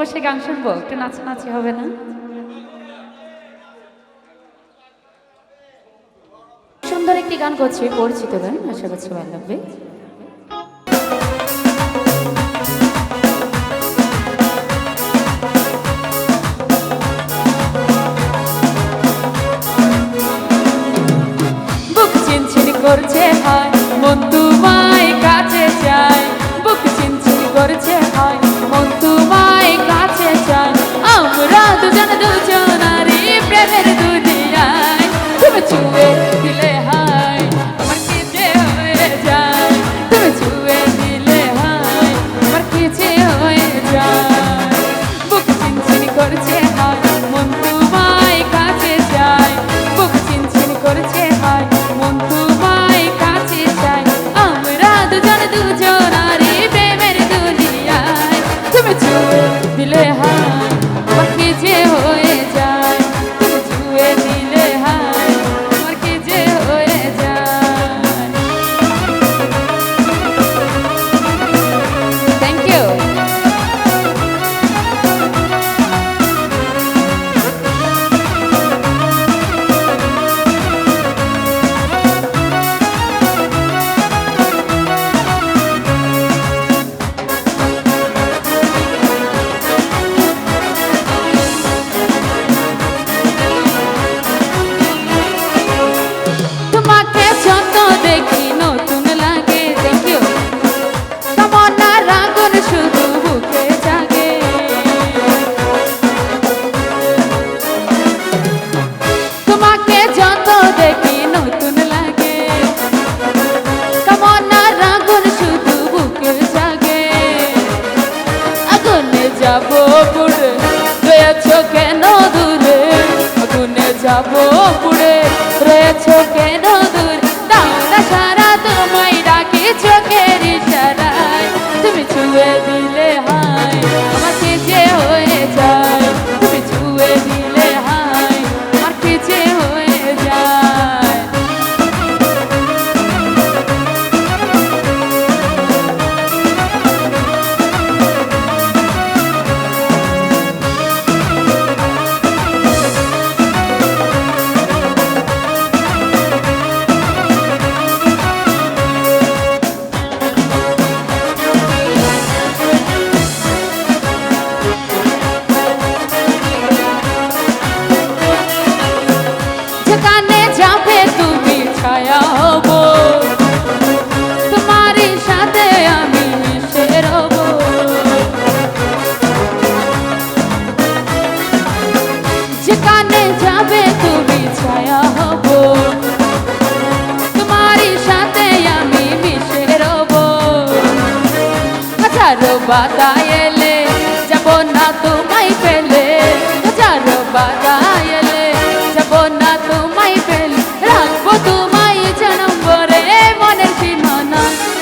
বসে গান শুনব, একটু নাচানাচি হবে না? সুন্দর একটি গান করছি, পরিচিত গান, আশা করছি ভালো লাগবে। Đôi. তোমাকে যত দেখি লাগে তোমার তোমাকে যত দেখি লাগে তোমার জাগে। যাব পুরে কেন দূরে? আগুনে যাব গেছো কে বাতা এলে যাব না তোমায় পে